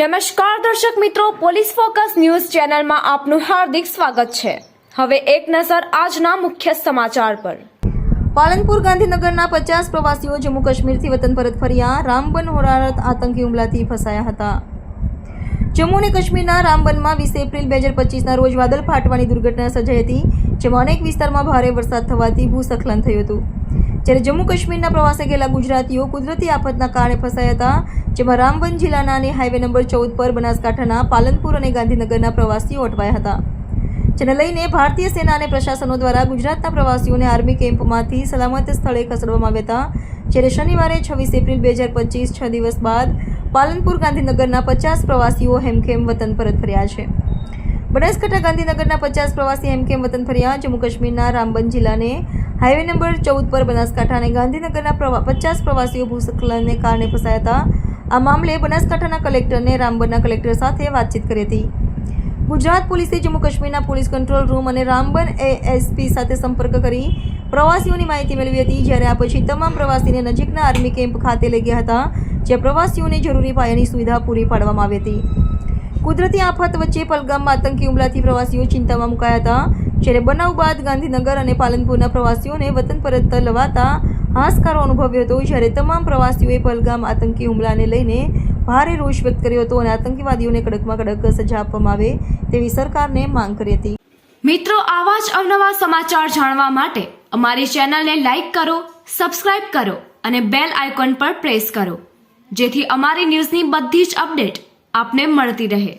નમસ્કાર દર્શક મિત્રો, પોલીસ ફોકસ ન્યૂઝ ચેનલમાં આપનું હાર્દિક સ્વાગત છે. હવે એક નજર આજના મુખ્ય સમાચાર પર. પાલનપુર ગાંધીનગરના પચાસ પ્રવાસીઓ જમ્મુ કાશ્મીરથી વતન પરત ફર્યા. રામબન હોરારત આતંકી હુમલાથી ફસાયા હતા. જમ્મુ અને કાશ્મીરના રામબનમાં વીસ એપ્રિલ બે હજાર પચીસના રોજ વાદળ ફાટવાની દુર્ઘટના સર્જાઈ હતી. જેમાં અનેક વિસ્તારમાં ભારે વરસાદ થવાથી ભૂસ્ખલન થયું હતું. જ્યારે જમ્મુ કાશ્મીરના પ્રવાસે ગયેલા ગુજરાતીઓ કુદરતી આફતના કારણે ફસાયા હતા, જેમાં રામબન જિલ્લાના અને હાઈવે નંબર ચૌદ પર બનાસકાંઠાના પાલનપુર અને ગાંધીનગરના પ્રવાસીઓ અટવાયા હતા. જેને લઈને ભારતીય સેના અને પ્રશાસનો દ્વારા ગુજરાતના પ્રવાસીઓને આર્મી કેમ્પમાંથી સલામત સ્થળે ખસેડવામાં આવ્યા હતા. જ્યારે શનિવારે છવ્વીસ એપ્રિલ બે હજાર પચીસ છ દિવસ બાદ પાલનપુર ગાંધીનગરના પચાસ પ્રવાસીઓ હેમખેમ વતન પરત ફર્યા છે. બનાસકાંઠા ગાંધીનગરના પચાસ પ્રવાસી એમ કેમ વતન ફર્યા જમ્મુ કાશ્મીરના રામબન જિલ્લાને હાઈવે નંબર ચૌદ પર બનાસકાંઠા અને ગાંધીનગરના પ્રવા, પચાસ પ્રવાસીઓ ભૂસ્ખલનને કારણે ફસાયા હતા. આ મામલે બનાસકાંઠાના કલેક્ટરને રામબનના કલેક્ટર સાથે વાતચીત કરી હતી. ગુજરાત પોલીસે જમ્મુ કાશ્મીરના પોલીસ કંટ્રોલ રૂમ અને રામબન એએસપી સાથે સંપર્ક કરી પ્રવાસીઓની માહિતી મેળવી હતી. જ્યારે આ પછી તમામ પ્રવાસીને નજીકના આર્મી કેમ્પ ખાતે લઈ ગયા હતા, જ્યાં પ્રવાસીઓને જરૂરી પાયાની સુવિધા પૂરી પાડવામાં આવી હતી. કુદરતી આફત વચ્ચે પલગામમાં આતંકી હુમલાથી પ્રવાસીઓ ચિંતામાં મુકાયા હતા. જ્યારે બનાવ બાદ ગાંધીનગર અને પાલનપુરના પ્રવાસીઓને વતન પરત લવાતા હાશકારો અનુભવ્યો હતો. જ્યારે તમામ પ્રવાસીઓએ પલગામ આતંકી હુમલાને લઈને ભારે રોષ વ્યક્ત કર્યો હતો અને આતંકવાદીઓને કડકમાં કડક સજા આપવામાં આવે તેવી સરકારને માંગ કરી હતી. મિત્રો, આવા જ અવનવા સમાચાર જાણવા માટે અમારી ચેનલને લાઇક કરો, સબસ્ક્રાઇબ કરો અને બેલ આઇકોન પર પ્રેસ કરો. જેથી અમારી ન્યૂઝની બધી જ અપડેટ આપને મળતી રહે.